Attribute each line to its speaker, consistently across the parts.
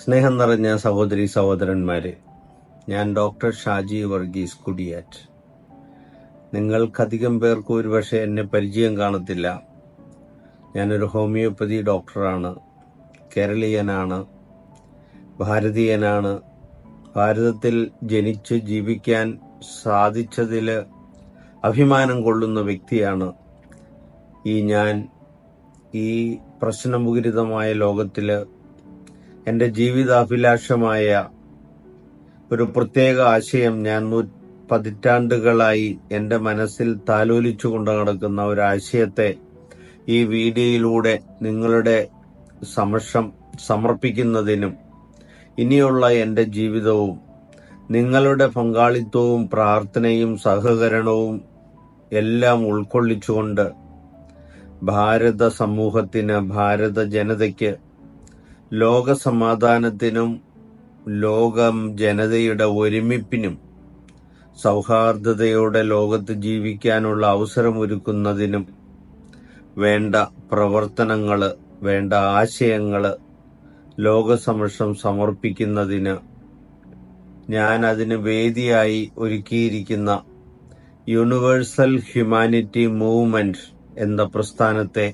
Speaker 1: സ്നേഹം നിറഞ്ഞ സഹോദരി സഹോദരന്മാരെ ഞാൻ ഡോക്ടർ ഷാജി വർഗീസ് കുടിയാറ്റ്. നിങ്ങൾക്കധികം പേർക്ക് ഒരുപക്ഷെ എന്നെ പരിചയം കാണത്തില്ല. ഞാനൊരു ഹോമിയോപ്പതി ഡോക്ടറാണ് കേരളീയനാണ് ഭാരതീയനാണ്. ഭാരതത്തിൽ ജനിച്ച് ജീവിക്കാൻ സാധിച്ചതിൽ അഭിമാനം കൊള്ളുന്ന വ്യക്തിയാണ് ഈ ഞാൻ. ഈ പ്രശ്നമുഖരിതമായ ലോകത്തിൽ എന്റെ ജീവിതാഭിലാഷമായ ഒരു പ്രത്യേക ആശയം ഞാൻ പതിറ്റാണ്ടുകളായി എന്റെ മനസ്സിൽ താലോലിച്ചു കൊണ്ട് നടക്കുന്ന ഒരു ആശയത്തെ ഈ വീഡിയോയിലൂടെ നിങ്ങളുടെ സമക്ഷം സമർപ്പിക്കുന്നതിനും ഇനിയുള്ള എന്റെ ജീവിതവും നിങ്ങളുടെ പങ്കാളിത്തവും പ്രാർത്ഥനയും സഹകരണവും എല്ലാം ഉൾക്കൊള്ളിച്ചുകൊണ്ട് ഭാരത സമൂഹത്തിന് ഭാരത ജനതയ്ക്ക് ലോക സമാധാനത്തിനും ലോകം ജനതയുടെ ഒരുമിപ്പിനും സൗഹാർദ്ദതയോടെ ലോകത്ത് ജീവിക്കാനുള്ള അവസരമൊരുക്കുന്നതിനും വേണ്ട പ്രവർത്തനങ്ങൾ വേണ്ട ആശയങ്ങൾ ലോകസമക്ഷം സമർപ്പിക്കുന്നതിന് ഞാൻ അതിന് വേദിയായി ഒരുക്കിയിരിക്കുന്ന യൂണിവേഴ്സൽ ഹ്യൂമാനിറ്റി മൂവ്മെന്റ് എന്ന പ്രസ്ഥാനത്തെ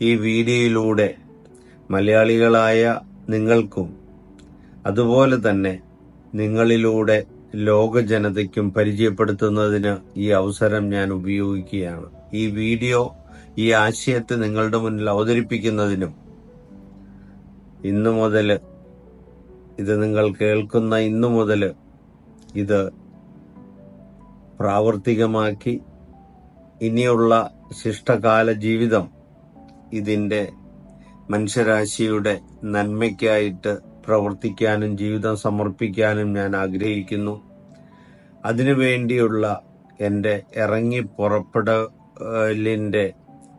Speaker 1: ഈ വീഡിയോയിലൂടെ മലയാളികളായ നിങ്ങൾക്കും അതുപോലെ തന്നെ നിങ്ങളിലൂടെ ലോക ജനതയ്ക്കും പരിചയപ്പെടുത്തുന്നതിന് ഈ അവസരം ഞാൻ ഉപയോഗിക്കുകയാണ്. ഈ വീഡിയോ ഈ ആശയത്തെ നിങ്ങളുടെ മുന്നിൽ അവതരിപ്പിക്കുന്നതിനും ഇന്നു മുതൽ ഇത് നിങ്ങൾ കേൾക്കുന്ന ഇന്നു മുതൽ ഇത് പ്രാവർത്തികമാക്കി. ഇനിയുള്ള ശിഷ്ടകാല ജീവിതം ഇതിന്റെ മനുഷ്യരാശിയുടെ നന്മയ്ക്കായിട്ട് പ്രവർത്തിക്കാനും ജീവിതം സമർപ്പിക്കാനും ഞാൻ ആഗ്രഹിക്കുന്നു. അതിനുവേണ്ടിയുള്ള എന്റെ ഇറങ്ങി പുറപ്പെടലിന്റെ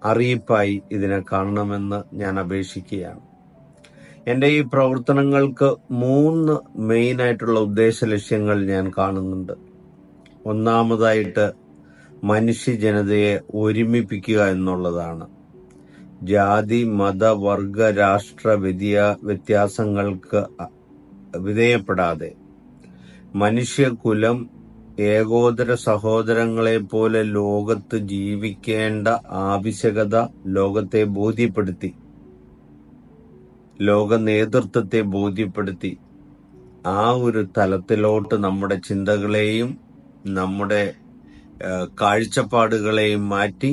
Speaker 1: അറിയിപ്പായി ഇതിനെ കാണണമെന്ന് ഞാൻ അപേക്ഷിക്കുകയാണ്. എന്റെ ഈ പ്രവർത്തനങ്ങൾക്ക് മൂന്ന് മെയിൻ ആയിട്ടുള്ള ഉദ്ദേശ ലക്ഷ്യങ്ങൾ ഞാൻ കാണുന്നുണ്ട്. ഒന്നാമതായിട്ട് മനുഷ്യ ജനതയെ ഒരുമിപ്പിക്കുക എന്നുള്ളതാണ്. ജാതി മത വർഗ രാഷ്ട്ര വ്യതിയാ വ്യത്യാസങ്ങൾക്ക് വിധേയപ്പെടാതെ. മനുഷ്യകുലം ഏകോദര സഹോദരങ്ങളെ പോലെ ലോകത്ത് ജീവിക്കേണ്ട ആവശ്യകത ലോകത്തെ ബോധ്യപ്പെടുത്തി. ലോക നേതൃത്വത്തെ ബോധ്യപ്പെടുത്തി. ആ ഒരു തലത്തിലോട്ട് നമ്മുടെ ചിന്തകളെയും നമ്മുടെ കാഴ്ചപ്പാടുകളെയും മാറ്റി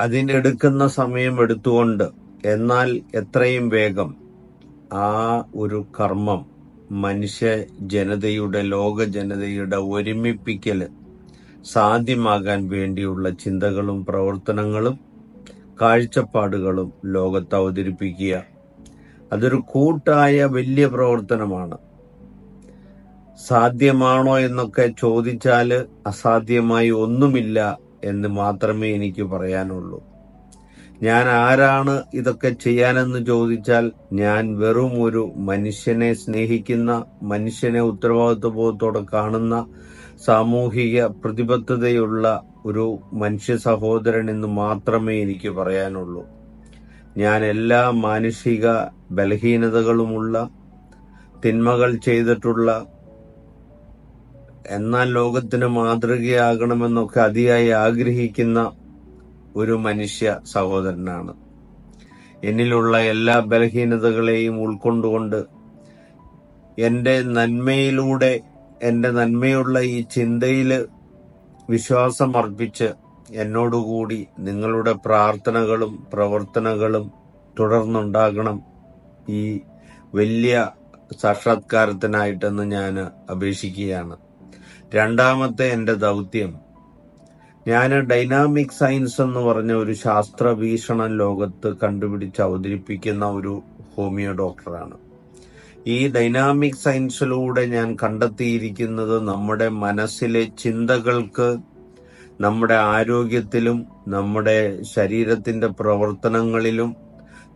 Speaker 1: അതിനെടുക്കുന്ന സമയം എടുത്തുകൊണ്ട് എന്നാൽ എത്രയും വേഗം ആ ഒരു കർമ്മം മനുഷ്യ ജനതയുടെ ലോക ജനതയുടെ ഒരുമിപ്പിക്കൽ സാധ്യമാകാൻ വേണ്ടിയുള്ള ചിന്തകളും പ്രവർത്തനങ്ങളും കാഴ്ചപ്പാടുകളും ലോകത്ത് അവതരിപ്പിക്കുക. അതൊരു കൂട്ടായ വലിയ പ്രവർത്തനമാണ്. സാധ്യമാണോ എന്നൊക്കെ ചോദിച്ചാൽ അസാധ്യമായി ഒന്നുമില്ല. എന്ന് മാത്രമേ എനിക്ക് പറയാനുള്ളൂ. ഞാൻ ആരാണ് ഇതൊക്കെ ചെയ്യാനെന്ന് ചോദിച്ചാൽ ഞാൻ വെറും ഒരു മനുഷ്യനെ സ്നേഹിക്കുന്ന മനുഷ്യനെ ഉത്തരവാദിത്വബോധത്തോടെ കാണുന്ന സാമൂഹിക പ്രതിബദ്ധതയുള്ള ഒരു മനുഷ്യ സഹോദരൻ എന്ന് മാത്രമേ എനിക്ക് പറയാനുള്ളൂ. ഞാൻ എല്ലാ മാനുഷിക ബലഹീനതകളുമുള്ള തിന്മകൾ ചെയ്തിട്ടുള്ള എന്നാൽ ലോകത്തിന് മാതൃകയാകണമെന്നൊക്കെ അതിയായി ആഗ്രഹിക്കുന്ന ഒരു മനുഷ്യ സഹോദരനാണ്. എന്നിലുള്ള എല്ലാ ബലഹീനതകളെയും ഉൾക്കൊണ്ടുകൊണ്ട് എന്റെ നന്മയിലൂടെ എന്റെ നന്മയുള്ള ഈ ചിന്തയിൽ വിശ്വാസം അർപ്പിച്ച് എന്നോടുകൂടി നിങ്ങളുടെ പ്രാർത്ഥനകളും പ്രവർത്തനങ്ങളും തുടർന്നുണ്ടാകണം. ഈ വലിയ സാക്ഷാത്കാരത്തിനായിട്ടെന്ന് ഞാൻ അപേക്ഷിക്കുകയാണ്. രണ്ടാമത്തെ എന്റെ ദൗത്യം. ഞാൻ ഡൈനാമിക് സയൻസ് എന്ന് പറഞ്ഞ ഒരു ശാസ്ത്ര വീക്ഷണം ലോകത്ത് കണ്ടുപിടിച്ച് അവതരിപ്പിക്കുന്ന ഒരു ഹോമിയോ ഡോക്ടറാണ്. ഈ ഡൈനാമിക് സയൻസിലൂടെ ഞാൻ കണ്ടെത്തിയിരിക്കുന്നത് നമ്മുടെ മനസ്സിലെ ചിന്തകൾക്ക് നമ്മുടെ ആരോഗ്യത്തിലും നമ്മുടെ ശരീരത്തിന്റെ പ്രവർത്തനങ്ങളിലും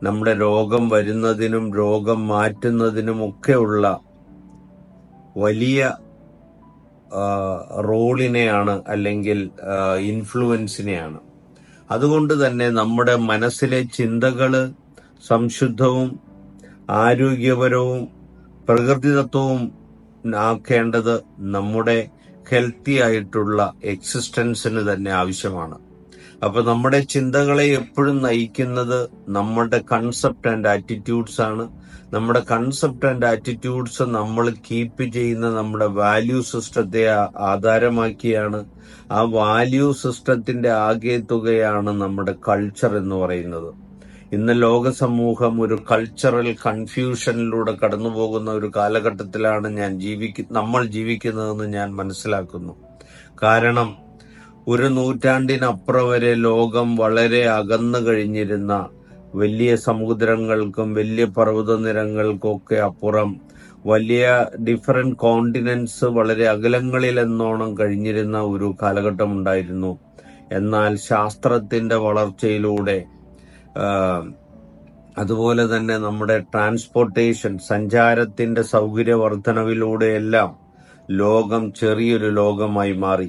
Speaker 1: നമ്മുടെ രോഗം വരുന്നതിനും രോഗം മാറ്റുന്നതിനും ഒക്കെയുള്ള വലിയ റോളിനെയാണ് അല്ലെങ്കിൽ ഇൻഫ്ലുവൻസിനെയാണ്. അതുകൊണ്ട് തന്നെ നമ്മുടെ മനസ്സിലെ ചിന്തകൾ സംശുദ്ധവും ആരോഗ്യപരവും പ്രകൃതിദത്തവും ആക്കേണ്ടത് നമ്മുടെ ഹെൽത്തി ആയിട്ടുള്ള എക്സിസ്റ്റൻസിന് തന്നെ ആവശ്യമാണ്. അപ്പൊ നമ്മുടെ ചിന്തകളെ എപ്പോഴും നയിക്കുന്നത് നമ്മുടെ കൺസെപ്റ്റ് ആൻഡ് ആറ്റിറ്റ്യൂഡ്സ് ആണ്. നമ്മുടെ കൺസെപ്റ്റ് ആൻഡ് ആറ്റിറ്റ്യൂഡ്സ് നമ്മൾ കീപ്പ് ചെയ്യുന്ന നമ്മുടെ വാല്യൂ സിസ്റ്റത്തെ ആധാരമാക്കിയാണ്. ആ വാല്യൂ സിസ്റ്റത്തിന്റെ ആകെ തുകയാണ് നമ്മുടെ കൾച്ചർ എന്ന് പറയുന്നത്. ഇന്ന് ലോക സമൂഹം ഒരു കൾച്ചറൽ കൺഫ്യൂഷനിലൂടെ കടന്നു പോകുന്ന ഒരു കാലഘട്ടത്തിലാണ് ഞാൻ ജീവിക്ക നമ്മൾ ജീവിക്കുന്നതെന്ന് ഞാൻ മനസ്സിലാക്കുന്നു. കാരണം ഒരു നൂറ്റാണ്ടിനപ്പുറം വരെ ലോകം വളരെ അകന്നു കഴിഞ്ഞിരുന്ന വലിയ സമുദ്രങ്ങൾക്കും വലിയ പർവതനിരങ്ങൾക്കൊക്കെ അപ്പുറം വലിയ ഡിഫറെന്റ് കോണ്ടിനൻസ് വളരെ അകലങ്ങളിൽ എന്നോണം കഴിഞ്ഞിരുന്ന ഒരു കാലഘട്ടം ഉണ്ടായിരുന്നു എന്നാൽ ശാസ്ത്രത്തിന്റെ വളർച്ചയിലൂടെ അതുപോലെ തന്നെ നമ്മുടെ ട്രാൻസ്പോർട്ടേഷൻ സഞ്ചാരത്തിന്റെ സൗകര്യ വർധനവിലൂടെയെല്ലാം ലോകം ചെറിയൊരു ലോകമായി മാറി.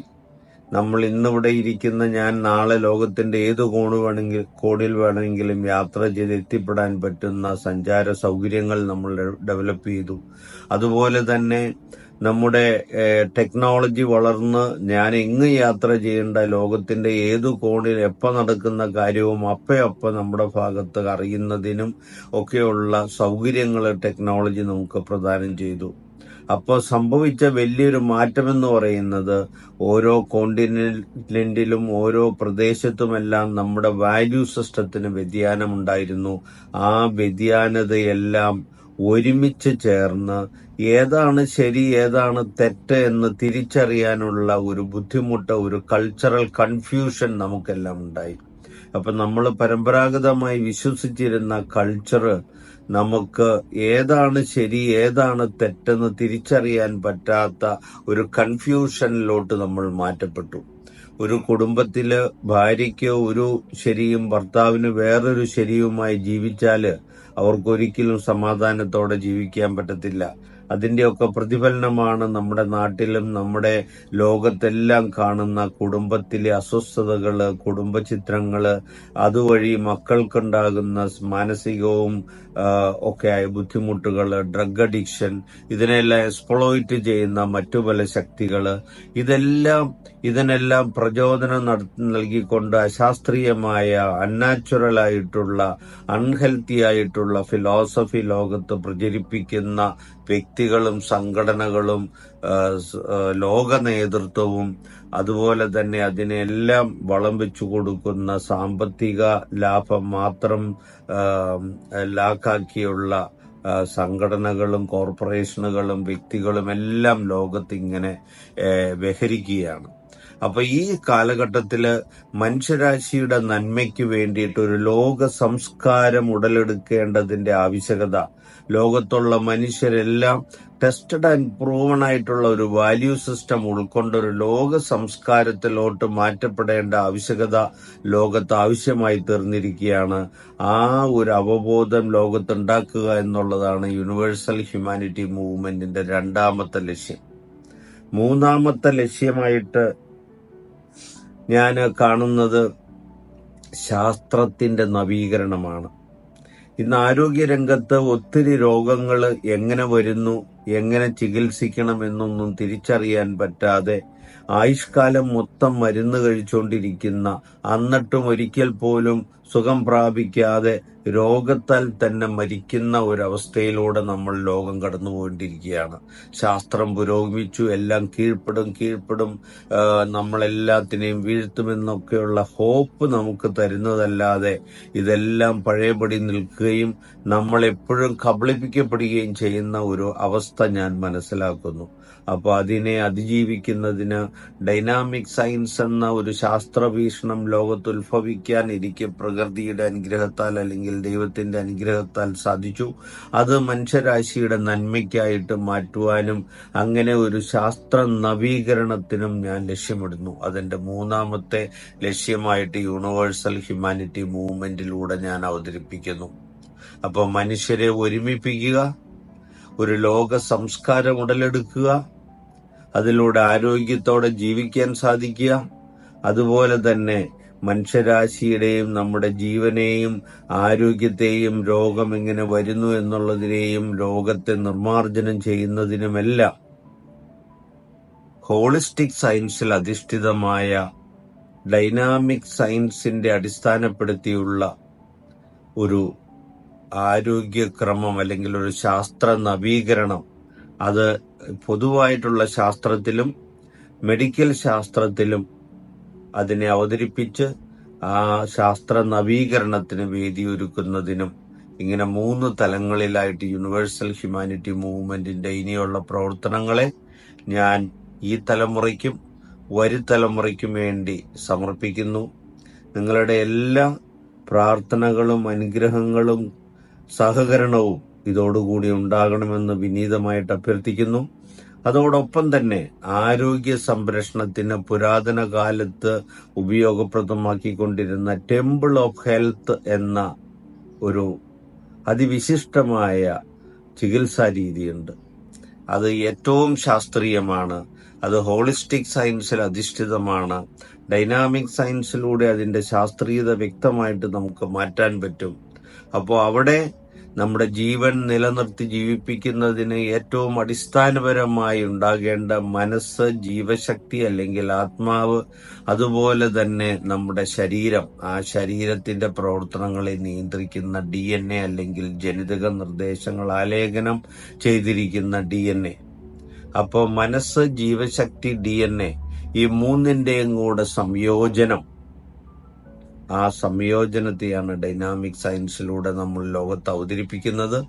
Speaker 1: നമ്മൾ ഇന്നിവിടെ ഇരിക്കുന്ന ഞാൻ നാളെ ലോകത്തിന്റെ ഏത് കോണ് വേണമെങ്കിൽ കോണിൽ വേണമെങ്കിലും യാത്ര ചെയ്ത് എത്തിപ്പെടാൻ പറ്റുന്ന സഞ്ചാര സൗകര്യങ്ങൾ നമ്മൾ ഡെവലപ്പ് ചെയ്തു. അതുപോലെ തന്നെ നമ്മുടെ ടെക്നോളജി വളർന്ന് ഞാൻ എങ്ങ് യാത്ര ചെയ്യേണ്ട ലോകത്തിന്റെ ഏത് കോണിൽ എപ്പോൾ നടക്കുന്ന കാര്യവും അപ്പയപ്പ നമ്മുടെ ഭാഗത്ത് അറിയുന്നതിനും ഒക്കെയുള്ള സൗകര്യങ്ങൾ ടെക്നോളജി നമുക്ക് പ്രദാനം ചെയ്തു. അപ്പോൾ സംഭവിച്ച വലിയൊരു മാറ്റമെന്ന് പറയുന്നത് ഓരോ കോണ്ടിനെന്റിലും ഓരോ പ്രദേശത്തുമെല്ലാം നമ്മുടെ വാല്യൂ സിസ്റ്റത്തിന് വ്യതിയാനമുണ്ടായിരുന്നു. ആ വ്യതിയാനതയെല്ലാം ഒരുമിച്ച് ചേർന്ന് ഏതാണ് ശരി ഏതാണ് തെറ്റ് എന്ന് തിരിച്ചറിയാനുള്ള ഒരു ബുദ്ധിമുട്ട് ഒരു കൾച്ചറൽ കൺഫ്യൂഷൻ നമുക്കെല്ലാം ഉണ്ടായി. അപ്പൊ നമ്മൾ പരമ്പരാഗതമായി വിശ്വസിച്ചിരുന്ന കൾച്ചർ നമുക്ക് ഏതാണ് ശരി ഏതാണ് തെറ്റെന്ന് തിരിച്ചറിയാൻ പറ്റാത്ത ഒരു കൺഫ്യൂഷനിലോട്ട് നമ്മൾ മാറ്റപ്പെട്ടു. ഒരു കുടുംബത്തിൽ ഭാര്യയ്ക്ക് ഒരു ശരിയും ഭർത്താവിന് വേറൊരു ശരിയുമായി ജീവിച്ചാൽ അവർക്കൊരിക്കലും സമാധാനത്തോടെ ജീവിക്കാൻ പറ്റത്തില്ല. അതിന്റെയൊക്കെ പ്രതിഫലനമാണ് നമ്മുടെ നാട്ടിലും നമ്മുടെ ലോകത്തെല്ലാം കാണുന്ന കുടുംബത്തിലെ അസ്വസ്ഥതകൾ കുടുംബ ചിത്രങ്ങൾ അതുവഴി മക്കൾക്കുണ്ടാകുന്ന മാനസികവും ഒക്കെ ആയ ബുദ്ധിമുട്ടുകൾ ഡ്രഗ് അഡിക്ഷൻ ഇതിനെല്ലാം എക്സ്പ്ലോയിറ്റ് ചെയ്യുന്ന മറ്റു പല ശക്തികൾ. ഇതെല്ലാം ഇതിനെല്ലാം പ്രചോദനം നൽകിക്കൊണ്ട് അശാസ്ത്രീയമായ അൺനാച്ചുറൽ ആയിട്ടുള്ള അൺഹെൽത്തി ആയിട്ടുള്ള ഫിലോസഫി ലോകത്ത് പ്രചരിപ്പിക്കുന്ന വ്യക്തികളും സംഘടനകളും ലോക നേതൃത്വവും അതുപോലെ തന്നെ അതിനെല്ലാം വളം വെച്ചു കൊടുക്കുന്ന സാമ്പത്തിക ലാഭം മാത്രം ലാക്കാക്കിയുള്ള സംഘടനകളും കോർപ്പറേഷനുകളും വ്യക്തികളും എല്ലാം ലോകത്ത് ഇങ്ങനെ ഏ, വിഹരിക്കുകയാണ്. അപ്പൊ ഈ കാലഘട്ടത്തിൽ മനുഷ്യരാശിയുടെ നന്മയ്ക്ക് വേണ്ടിയിട്ട് ഒരു ലോക സംസ്കാരം ഉടലെടുക്കേണ്ടതിന്റെ ആവശ്യകത ലോകത്തുള്ള മനുഷ്യരെല്ലാം ടെസ്റ്റഡ് ആൻഡ് പ്രൂവൺ ആയിട്ടുള്ള ഒരു വാല്യൂ സിസ്റ്റം ഉൾക്കൊണ്ട ഒരു ലോക സംസ്കാരത്തിലോട്ട് മാറ്റപ്പെടേണ്ട ആവശ്യകത ലോകത്ത് ആവശ്യമായി തീർന്നിരിക്കുകയാണ്. ആ ഒരു അവബോധം ലോകത്തുണ്ടാക്കുക എന്നുള്ളതാണ് യൂണിവേഴ്സൽ ഹ്യൂമാനിറ്റി മൂവ്മെന്റിന്റെ രണ്ടാമത്തെ ലക്ഷ്യം. മൂന്നാമത്തെ ലക്ഷ്യമായിട്ട് ഞാൻ കാണുന്നത് ശാസ്ത്രത്തിന്റെ നവീകരണമാണ്. ഇന്ന് ആരോഗ്യ രംഗത്ത് ഒത്തിരി രോഗങ്ങൾ എങ്ങനെ വരുന്നു? എങ്ങനെ ചികിത്സിക്കണം എന്നൊന്നും തിരിച്ചറിയാൻ പറ്റാതെ ആയുഷ്കാലം മൊത്തം മരുന്ന് കഴിച്ചുകൊണ്ടിരിക്കുന്ന അന്നിട്ടും ഒരിക്കൽ പോലും സുഖം പ്രാപിക്കാതെ രോഗത്താൽ തന്നെ മരിക്കുന്ന ഒരവസ്ഥയിലൂടെ നമ്മൾ ലോകം കടന്നു കടന്നുപോയിട്ടിരിക്കുകയാണ്. ശാസ്ത്രം പുരോഗമിച്ചു എല്ലാം കീഴ്പ്പെടും കീഴ്പ്പെടും നമ്മളെല്ലാത്തിനെയും വീഴ്ത്തുമെന്നൊക്കെയുള്ള ഹോപ്പ് നമുക്ക് തരുന്നതല്ലാതെ ഇതെല്ലാം പഴയപടി നിൽക്കുകയും നമ്മൾ എപ്പോഴും കബളിപ്പിക്കപ്പെടുകയും ചെയ്യുന്ന ഒരു അവസ്ഥ ഞാൻ മനസ്സിലാക്കുന്നു. അപ്പോൾ അതിനെ അതിജീവിക്കുന്നതിന് ഡൈനാമിക് സയൻസ് എന്ന ഒരു ശാസ്ത്ര വീക്ഷണം ലോകത്ത് ഉത്ഭവിക്കാൻ ഇരിക്കും പ്രകൃതിയുടെ അനുഗ്രഹത്താൽ അല്ലെങ്കിൽ ദൈവത്തിന്റെ അനുഗ്രഹത്താൽ സാധിച്ചു. അത് മനുഷ്യരാശിയുടെ നന്മയ്ക്കായിട്ട് മാറ്റുവാനും അങ്ങനെ ഒരു ശാസ്ത്ര നവീകരണത്തിനും ഞാൻ ലക്ഷ്യമിടുന്നു. അതിന്റെ മൂന്നാമത്തെ ലക്ഷ്യമായിട്ട് യൂണിവേഴ്സൽ ഹ്യൂമാനിറ്റി മൂവ്മെന്റിലൂടെ ഞാൻ അവതരിപ്പിക്കുന്നു. അപ്പോൾ മനുഷ്യരെ ഒരുമിപ്പിക്കുക ഒരു ലോക സംസ്കാരം ഉടലെടുക്കുക അതിലൂടെ ആരോഗ്യത്തോടെ ജീവിക്കാൻ സാധിക്കുക. അതുപോലെ തന്നെ മനുഷ്യരാശിയുടെയും നമ്മുടെ ജീവനെയും ആരോഗ്യത്തെയും രോഗം എങ്ങനെ വരുന്നു എന്നുള്ളതിനെയും രോഗത്തെ നിർമ്മാർജനം ചെയ്യുന്നതിനുമെല്ലാം ഹോളിസ്റ്റിക് സയൻസിൽ അധിഷ്ഠിതമായ ഡൈനാമിക് സയൻസിന്റെ അടിസ്ഥാനപ്പെടുത്തിയുള്ള ഒരു ആരോഗ്യക്രമം അല്ലെങ്കിൽ ഒരു ശാസ്ത്ര നവീകരണം. അത് പൊതുവായിട്ടുള്ള ശാസ്ത്രത്തിലും മെഡിക്കൽ ശാസ്ത്രത്തിലും അതിനെ അവതരിപ്പിച്ച് ആ ശാസ്ത്ര നവീകരണത്തിന് വേദിയൊരുക്കുന്നതിനും ഇങ്ങനെ മൂന്ന് തലങ്ങളിലായിട്ട് യൂണിവേഴ്സൽ ഹ്യൂമാനിറ്റി മൂവ്മെന്റിന്റെ ഇനിയുള്ള പ്രവർത്തനങ്ങളെ ഞാൻ ഈ തലമുറയ്ക്കും വരും തലമുറയ്ക്കും വേണ്ടി സമർപ്പിക്കുന്നു. നിങ്ങളുടെ എല്ലാ പ്രാർത്ഥനകളും അനുഗ്രഹങ്ങളും സഹകരണവും ഇതോടുകൂടി ഉണ്ടാകണമെന്ന് വിനീതമായിട്ട് അഭ്യർത്ഥിക്കുന്നു. അതോടൊപ്പം തന്നെ ആരോഗ്യ സംരക്ഷണത്തിന് പുരാതന കാലത്ത് ഉപയോഗപ്രദമാക്കിക്കൊണ്ടിരുന്ന ടെമ്പിൾ ഓഫ് ഹെൽത്ത് എന്ന ഒരു അതിവിശിഷ്ടമായ ചികിത്സാ രീതിയുണ്ട്. അത് ഏറ്റവും ശാസ്ത്രീയമാണ്. അത് ഹോളിസ്റ്റിക് സയൻസിൽ അധിഷ്ഠിതമാണ്. ഡൈനാമിക് സയൻസിലൂടെ അതിന്റെ ശാസ്ത്രീയത വ്യക്തമായിട്ട് നമുക്ക് മാറ്റാൻ പറ്റും. അപ്പോൾ അവിടെ നമ്മുടെ ജീവൻ നിലനിർത്തി ജീവിപ്പിക്കുന്നതിന് ഏറ്റവും അടിസ്ഥാനപരമായി ഉണ്ടാകേണ്ട മനസ്സ് ജീവശക്തി അല്ലെങ്കിൽ ആത്മാവ് അതുപോലെ തന്നെ നമ്മുടെ ശരീരം. ആ ശരീരത്തിന്റെ പ്രവർത്തനങ്ങളെ നിയന്ത്രിക്കുന്ന ഡി അല്ലെങ്കിൽ ജനിതക നിർദ്ദേശങ്ങൾ ആലേഖനം ചെയ്തിരിക്കുന്ന ഡി അപ്പോൾ മനസ്സ് ജീവശക്തി ഡി ഈ മൂന്നിന്റെയും കൂടെ സംയോജനം ആ സംയോജനത്തെയാണ് ഡൈനാമിക് സയൻസിലൂടെ നമ്മൾ ലോകത്ത് അവതരിപ്പിക്കുന്നത്.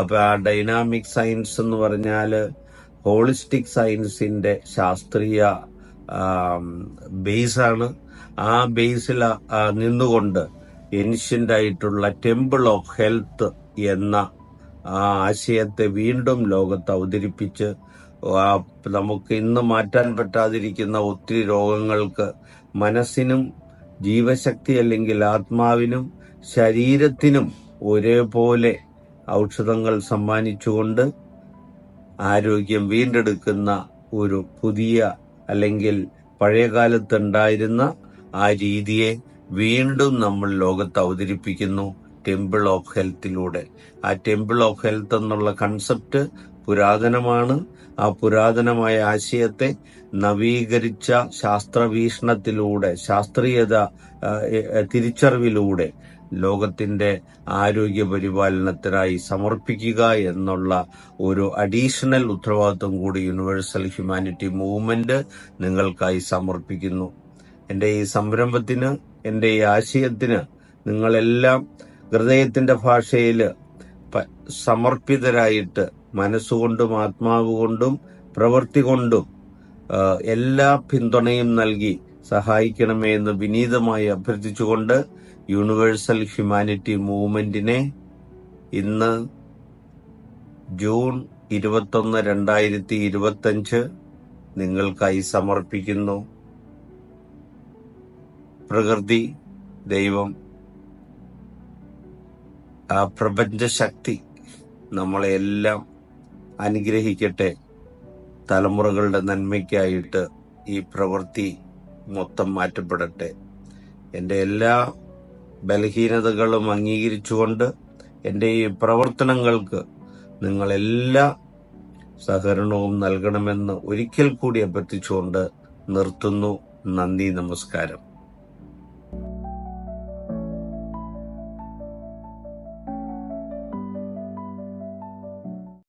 Speaker 1: അപ്പൊ ആ ഡൈനാമിക് സയൻസ് എന്ന് പറഞ്ഞാൽ ഹോളിസ്റ്റിക് സയൻസിന്റെ ശാസ്ത്രീയ ബേസാണ്. ആ ബേസിൽ നിന്നുകൊണ്ട് ആയിട്ടുള്ള ടെമ്പിൾ ഓഫ് ഹെൽത്ത് എന്ന ആ ആശയത്തെ വീണ്ടും ലോകത്ത് അവതരിപ്പിച്ച് നമുക്ക് ഇന്ന് മാറ്റാൻ പറ്റാതിരിക്കുന്ന ഒത്തിരി രോഗങ്ങൾക്ക് മനസ്സിനും ജീവശക്തി അല്ലെങ്കിൽ ആത്മാവിനും ശരീരത്തിനും ഒരേപോലെ ഔഷധങ്ങൾ സമ്മാനിച്ചുകൊണ്ട് ആരോഗ്യം വീണ്ടെടുക്കുന്ന ഒരു പുതിയ അല്ലെങ്കിൽ പഴയകാലത്തുണ്ടായിരുന്ന ആ രീതിയെ വീണ്ടും നമ്മൾ ലോകത്ത് അവതരിപ്പിക്കുന്നു. ടെമ്പിൾ ഓഫ് ഹെൽത്തിലൂടെ ആ ടെമ്പിൾ ഓഫ് ഹെൽത്ത് എന്നുള്ള കൺസെപ്റ്റ് പുരാതനമാണ്. ആ പുരാതനമായ ആശയത്തെ നവീകരിച്ച ശാസ്ത്രവീക്ഷണത്തിലൂടെ ശാസ്ത്രീയത തിരിച്ചറിവിലൂടെ ലോകത്തിന്റെ ആരോഗ്യ പരിപാലനത്തിനായി സമർപ്പിക്കുക എന്നുള്ള ഒരു അഡീഷണൽ ഉത്തരവാദിത്വം കൂടി യൂണിവേഴ്സൽ ഹ്യൂമാനിറ്റി മൂവ്മെന്റ് നിങ്ങൾക്കായി സമർപ്പിക്കുന്നു. എന്റെ ഈ സംരംഭത്തിന് എന്റെ ഈ ആശയത്തിന് നിങ്ങളെല്ലാം ഹൃദയത്തിന്റെ ഭാഷയിൽ സമർപ്പിതരായിട്ട് മനസ്സുകൊണ്ടും ആത്മാവ് കൊണ്ടും പ്രവൃത്തി കൊണ്ടും എല്ലാ പിന്തുണയും നൽകി സഹായിക്കണമേ എന്ന് വിനീതമായി അഭ്യർത്ഥിച്ചുകൊണ്ട് യൂണിവേഴ്സൽ ഹ്യൂമാനിറ്റി മൂവ്മെന്റിനെ ഇന്ന് ജൂൺ ഇരുപത്തൊന്ന് രണ്ടായിരത്തി ഇരുപത്തഞ്ച് നിങ്ങൾക്കായി സമർപ്പിക്കുന്നു. പ്രകൃതി ദൈവം ആ പ്രപഞ്ചശക്തി നമ്മളെല്ലാം അനുഗ്രഹിക്കട്ടെ. തലമുറകളുടെ നന്മയ്ക്കായിട്ട് ഈ പ്രവൃത്തി മൊത്തം മാറ്റപ്പെടട്ടെ. എന്റെ എല്ലാ ബലഹീനതകളും അംഗീകരിച്ചുകൊണ്ട് എന്റെ ഈ പ്രവർത്തനങ്ങൾക്ക് നിങ്ങളെല്ലാ സഹകരണവും നൽകണമെന്ന് ഒരിക്കൽ കൂടി അഭ്യർത്ഥിച്ചുകൊണ്ട് നിർത്തുന്നു. നന്ദി നമസ്കാരം.